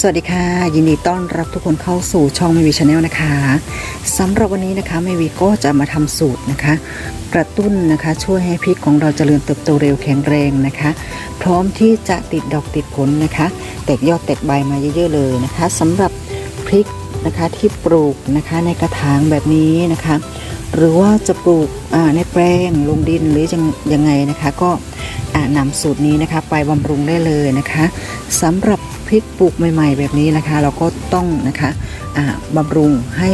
สวัสดีค่ะ ยินดีต้อนรับทุกคนเข้าสู่ช่องเมวีชาแนลนะคะสำหรับวันนี้นะคะเมวีก็จะมาทำสูตรนะคะ กระตุ้นนะคะช่วยให้พริกของเราเจริญเติบโตเร็วแข็งแรงนะคะ พร้อมที่จะติดดอกติดผลนะคะ แตกยอดแตกใบมาเยอะๆเลยนะคะสำหรับพริกนะคะที่ปลูกนะคะในกระถางแบบนี้นะคะ หรือว่าจะปลูกในแปลงลงดินหรือยังยังไงนะคะ ก็นำสูตรนี้นะคะไปบำรุงได้เลยนะคะสำหรับ ริกปลูกใหม่ๆ แบบนี้นะคะ เราก็ต้องนะคะบำรุงให้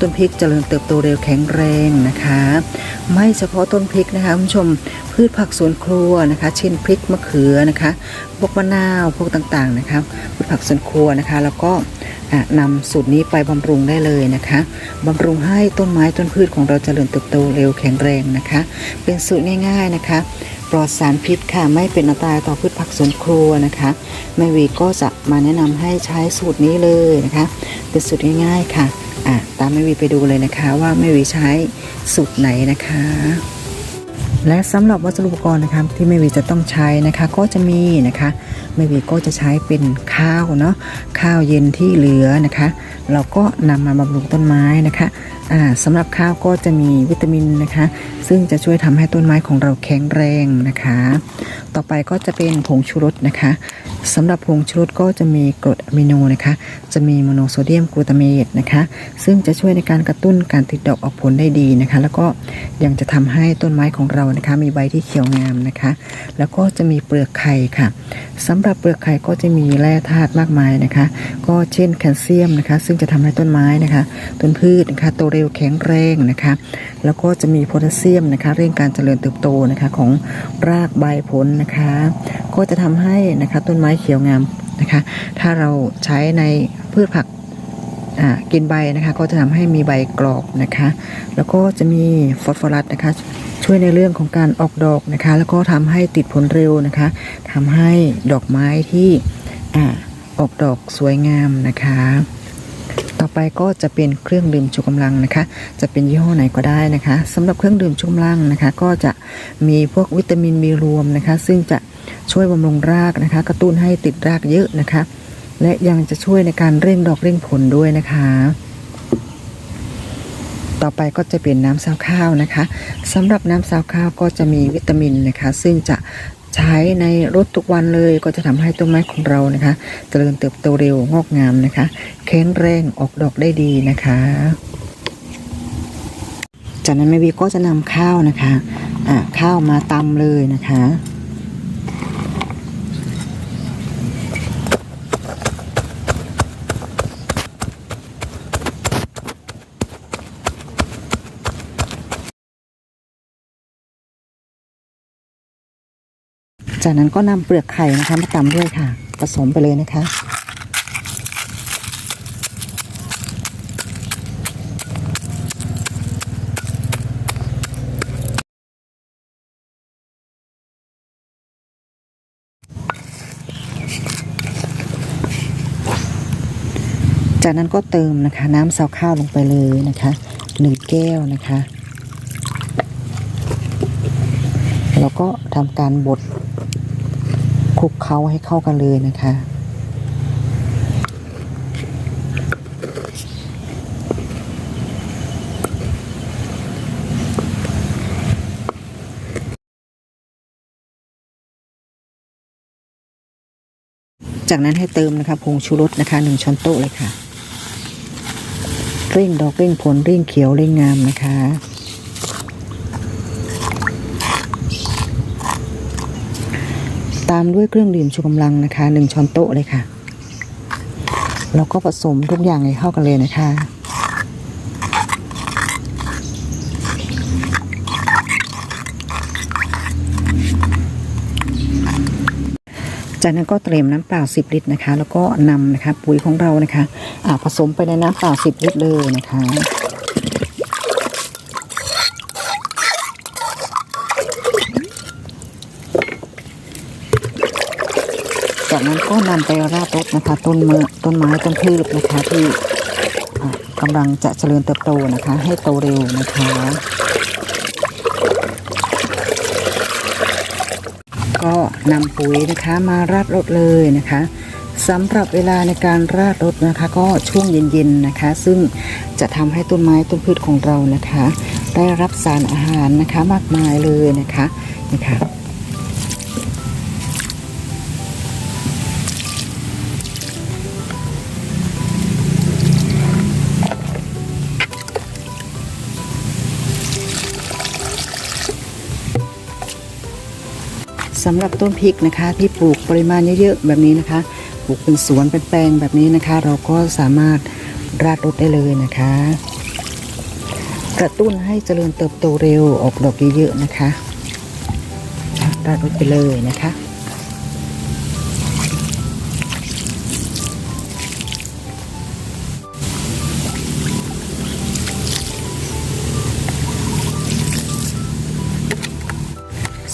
ต้นพริกเจริญเติบโตเร็วแข็งแรงนะคะ ไม่เฉพาะต้นพริกนะคะคุณผู้ชมพืชผักสวนครัวนะคะ เช่นพริกมะเขือนะคะ พวกมะนาวพวกต่างๆนะคะพืชผักสวนครัวนะคะ แล้วก็นำสูตรนี้ไปบำรุงได้เลยนะคะบำรุงให้ต้นไม้ต้นพืชของเราเจริญเติบโตเร็วแข็งแรงนะคะ เป็นสูตรง่าย ๆนะคะ ปลอดสารพิษค่ะไม่เป็นอันตรายต่อพืชผักสวนครัวนะคะแม่วีก็จะมาแนะนำให้ใช้สูตรนี้เลยนะคะเป็นสูตรง่าย ๆค่ะอะตามแม่วีไปดูเลยนะคะว่าแม่วีใช้สูตรไหนนะคะ และสำหรับวัสดุอุปกรณ์นะคะที่แม่วีจะต้องใช้นะคะก็จะมีนะคะแม่วีก็จะใช้เป็นข้าวเนาะข้าวเย็นที่เหลือนะคะ เราก็นำมาบำรุงต้นไม้นะคะ สำหรับข้าวก็จะมีวิตามินนะคะ ซึ่งจะช่วยทำให้ต้นไม้ของเราแข็งแรงนะคะ ต่อไปก็จะเป็นผงชูรสนะคะสำหรับผงชูรสก็จะมีกรดอะมิโนนะคะ จะมีโมโนโซเดียมกลูตาเมตนะคะ ซึ่งจะช่วยในการกระตุ้นการติดดอกออกผลได้ดีนะคะ แล้วก็ยังจะทำให้ต้นไม้ของเรานะคะ มีใบที่เขียวงามนะคะ แล้วก็จะมีเปลือกไข่ค่ะสำหรับเปลือกไข่ก็จะมีแร่ธาตุมากมายนะคะ ก็เช่นแคลเซียมนะคะ ซึ่งจะทำให้ต้นไม้นะคะ ต้นพืชนะคะโตเร็วแข็งแรงนะคะ แล้วก็จะมีโพแทสเซียมนะคะ เร่งการเจริญเติบโตนะคะของรากใบผลนะคะ ก็จะทำให้นะคะต้นไม้เขียวงามนะคะ ถ้าเราใช้ในพืชผักกินใบนะคะก็จะทำให้มีใบกรอบนะคะ แล้วก็จะมีฟอสฟอรัสนะคะ ช่วยในเรื่องของการออกดอกนะคะ แล้วก็ทำให้ติดผลเร็วนะคะทำให้ดอกไม้ที่อออกดอกสวยงามนะคะ ต่อไปก็จะเป็นเครื่องดื่มชูกำลังนะคะ จะเป็นยี่ห้อไหนก็ได้นะคะสำหรับเครื่องดื่มชูกำลังนะคะ ก็จะมีพวกวิตามินบีรวมนะคะ ซึ่งจะช่วยบำรุงรากนะคะ กระตุ้นให้ติดรากเยอะนะคะ และยังจะช่วยในการเร่งดอกเร่งผลด้วยนะคะ ต่อไปก็จะเป็นน้ำซาวข้าวนะคะสำหรับน้ำซาวข้าวก็จะมีวิตามินนะคะ ซึ่งจะ ใช้ในรถทุกวันเลยก็จะทำให้ต้นไม้ของเรานะคะเจริญเติบโตเร็วงอกงามนะคะแข็งแรงออกดอกได้ดีนะคะ จากนั้นแม่วีก็จะนำข้าวนะคะะข้าวมาตำเลยนะคะ จากนั้นก็นำเปลือกไข่นะคะมาตำด้วยค่ะ ผสมไปเลยนะคะ จากนั้นก็เติมนะคะน้ำซาวข้าวลงไปเลยนะคะหนึ่งแก้วนะคะ แล้วก็ทำการบด ลุกเคล้าให้เข้ากันเลยนะคะ จากนั้นให้เติมนะคะผงชูรสนะคะหนึ่งช้อนโต๊ะเลยค่ะ เร่งดอกเร่งผลเร่งเขียวเร่งงามนะคะ ตามด้วยเครื่องดื่มชูกำลังนะคะหนึ่งช้อนโต๊ะเลยค่ะ แล้วก็ผสมทุกอย่างให้เข้ากันเลยนะคะจากนั้นก็เตรียมน้ำเปล่า 10 ลิตรนะคะ แล้วก็นำนะคะปุ๋ยของเรานะคะผสมไปในน้ำเปล่า 10 ลิตรเลยนะคะ จาก นั้นก็นำไปราดรดนะคะ ต้นเมือต้นไม้ต้นพืชนะคะที่อ่ากำลังจะเจริญเติบโตนะคะ ให้โตเร็วนะคะก็นำปุ๋ยนะคะมาราดรดเลยนะคะสำหรับเวลาในการราดรถนะคะ ก็ช่วงเย็นๆนะคะ ซึ่งจะทำให้ต้นไม้ต้นพืชของเรานะคะ ได้รับสารอาหารนะคะมากมายเลยนะคะนี่ค่ะ สำหรับต้นพริกนะคะ ที่ปลูกปริมาณเยอะๆแบบนี้นะคะ ปลูกเป็นสวนเป็นแปลงแบบนี้นะคะ เราก็สามารถราดรดได้เลยนะคะ กระตุ้นให้เจริญเติบโตเร็วออกดอกเยอะๆนะคะราดรดไปเลยนะคะ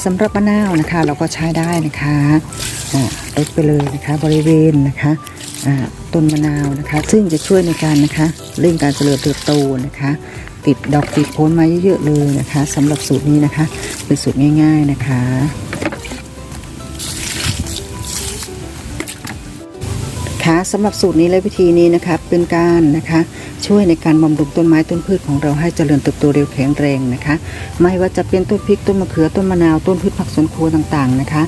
สำหรับมะนาวนะคะ เราก็ใช้ได้นะคะอ่ารดไปเลยนะคะ บริเวณนะคะต้นมะนาวนะคะ ซึ่งจะช่วยในการนะคะเร่งการเจริญเติบโตนะคะ ติดดอกติดผลมาเยอะๆเลยนะคะสำหรับสูตรนี้นะคะ เป็นสูตรง่าย ๆนะคะค่ะสำหรับสูตรนี้และวิธีนี้นะคะเป็นการนะคะ ช่วยในการบำรุงต้นไม้ต้นพืชของเราให้เจริญเติบโตเร็วแข็งแรงนะคะ ไม่ว่าจะเป็นต้นพริกต้นมะเขือต้นมะนาวต้นพืชผักสวนครัวต่างๆนะคะ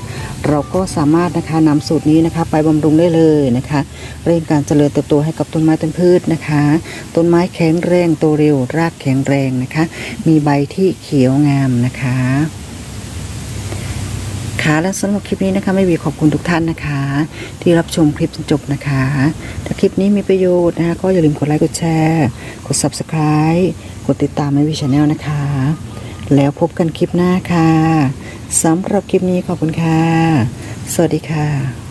เราก็สามารถนะคะนำสูตรนี้นะคะ ไปบำรุงได้เลยนะคะเร่งการเจริญเติบโตให้กับต้นไม้ต้นพืชนะคะ ต้นไม้แข็งแรงโตเร็วรากแข็งแรงนะคะ มีใบที่เขียวงามนะคะ ค่ะและสำหรับคลิปนี้นะคะไม่วีขอบคุณทุกท่านนะคะ ที่รับชมคลิปจนจบนะคะ ถ้าคลิปนี้มีประโยชน์นะคะก็อย่าลืมกดไลค์กดแชร์ กด subscribe กดติดตามไม่วีชาแนลนะคะ แล้วพบกันคลิปหน้าค่ะสำหรับคลิปนี้ขอบคุณค่ะ สวัสดีค่ะ